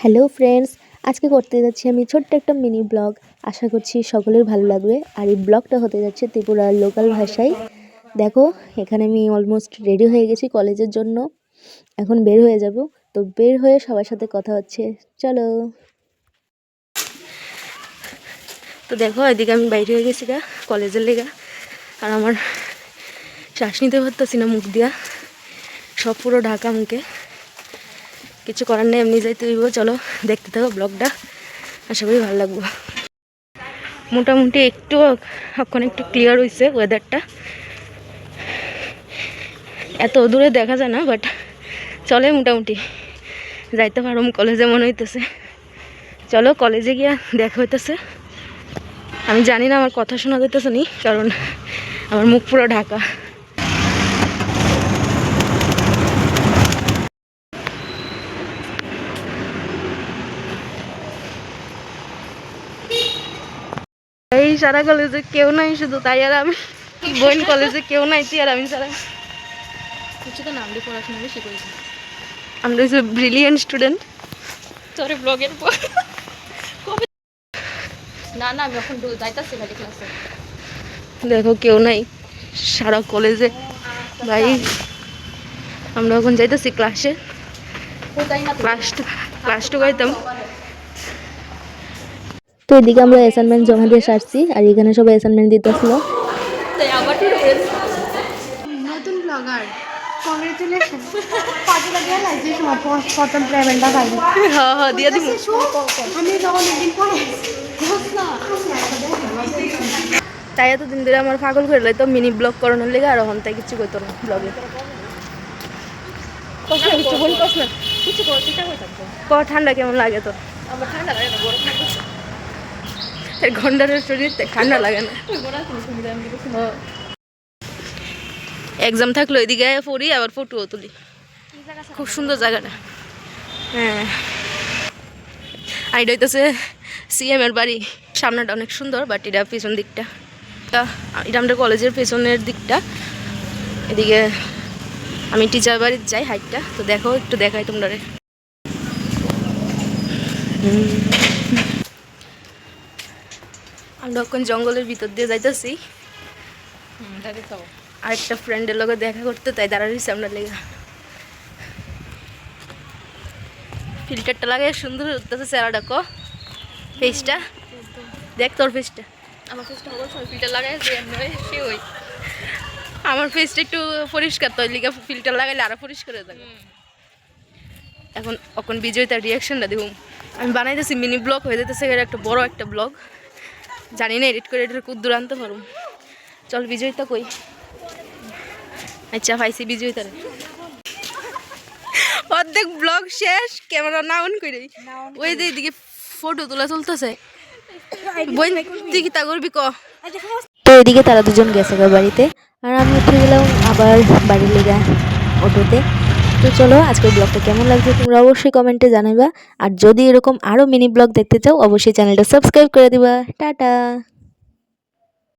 Hello friends, আজকে করতে যাচ্ছি আমি ছোট্ট একটা মিনি ব্লগ। আশা করছি সকলের ভালো লাগবে। আর এই ব্লগটা হতে যাচ্ছে ত্রিপুরার লোকাল ভাষায়। দেখো, এখানে আমি অলমোস্ট রেডি হয়ে গেছি কলেজের জন্য। এখন বের হয়ে যাব। তো বের হয়ে সবার সাথে কথা হচ্ছে। চলো। তো দেখো, এদিকে আমি বাইরে হয়ে গেছি গা কলেজের লেগা। আর আমার শ্বাস নিতে পারতেছি না মুখ দিয়া। সব পুরো ঢাকা মুখে। কিছু করার নেই, এমনি যাইতে হইব, চলো দেখতে থাকো ব্লগটা। আশা করি ভালো লাগবো। মোটামুটি একটু এখন একটু ক্লিয়ার হয়েছে ওয়েদারটা এত দূরে দেখা যায় না বাট চলে মোটামুটি। যাইতে পারো কলেজে মনে হইতেছে। চলো কলেজে গিয়া দেখা হইতেছে। আমি জানি না আমার কথা শোনা যাইতেছে নি, কারণ আমার মুখ পুরো ঢাকা। সারা কলেজে কেউ নাই শুধু তাই আর আমি। বোন কলেজে কেউ নাই তুই আর আমি সারা কিছু তো নাম দিয়ে পড়াশোনা বেশি করেছি আমরা হচ্ছে ব্রিলিয়েন্ট স্টুডেন্ট তোর ব্লগের পর। না না আমি এখন যাইতাছি খালি ক্লাসে দেখো কেউ নাই। সারা কলেজে ভাই আমরা এখন যাইতেছি ক্লাসে ক্লাস ক্লাস টু গাইতাম। তো এদিকে আমরা অ্যাসাইনমেন্ট জমা দিয়ে সারছি আর এখানে সবাই অ্যাসাইনমেন্ট দিতেছিল। তাই আবার নতুন ব্লগার কংগ্রেচুলেশন কত লাগে যে সময় প্রথম পেমেন্টটা পাইনি হ্যাঁ হ্যাঁ দিয়ে দিব আমি যখন একদিন পরে তাই এতদিন ধরে আমার পাগল করে লাই তো মিনি ব্লগ করানোর লেগে আর হন তাই কিছু করতো না ব্লগে কিছু বল কস না। কিছু ঠান্ডা কেমন লাগে তোর? আমার ঠান্ডা লাগে না গরম ঘণ্টার শরীর ঠান্ডা লাগে না। এক্সাম থাকল এদিকে পড়ি আবার ফটোও তুলি। খুব সুন্দর জায়গাটা। হ্যাঁ। আর এটা হইতেছে সিএম এর বাড়ি। সামনেটা অনেক সুন্দর বাট এটা পেছন দিকটা। তা- এটা আমাদের কলেজের পেছনের দিকটা। এদিকে আমি টিচার বাড়ির যাই হাইটটা। তো দেখো একটু দেখাই তোমরা আমরা এখন জঙ্গলের ভিতর দিয়ে যাইতেছি। আরেকটা ফ্রেন্ডের লগে দেখা করতে তাই দাঁড়া রয়েছে আমরা লেগে। ফিল্টারটা লাগে সুন্দর উঠতেছে চেহারাটা ক? ফেসটা দেখ তোর ফেসটা আমার ফেসটা ফিল্টার লাগাই সে ওই। আমার ফেসটা একটু পরিষ্কার তো লিগা ফিল্টার লাগাইলে আরও পরিষ্কার হয়ে থাকে এখন এখন বিজয় তার রিয়াকশনটা দেখুন। আমি বানাইতেছি মিনি ব্লগ হয়ে যেতেছে একটা বড় একটা ব্লগ জানি না এডিট করে এটার কুদ্দুর আনতে পারব চল বিজয়িতা কই? আচ্ছা পাইছি বিজয়িতারে। অর্ধেক ব্লগ শেষ ক্যামেরা না অন করে ওই যে এদিকে ফটো তোলা চলতেছে। বই তুই কি তা করবি ক? তো এদিকে তারা দুজন গেছে বাড়িতে। আর আমি উঠে গেলাম আবার বাড়ির লেগা অটোতে। তো চলো আজকের ব্লগটা কেমন লাগছে তোমরা অবশ্যই কমেন্টে জানাবা আর যদি এরকম আরও মিনি ব্লগ দেখতে চাও, অবশ্যই চ্যানেলটা সাবস্ক্রাইব করে দিবা। টাটা!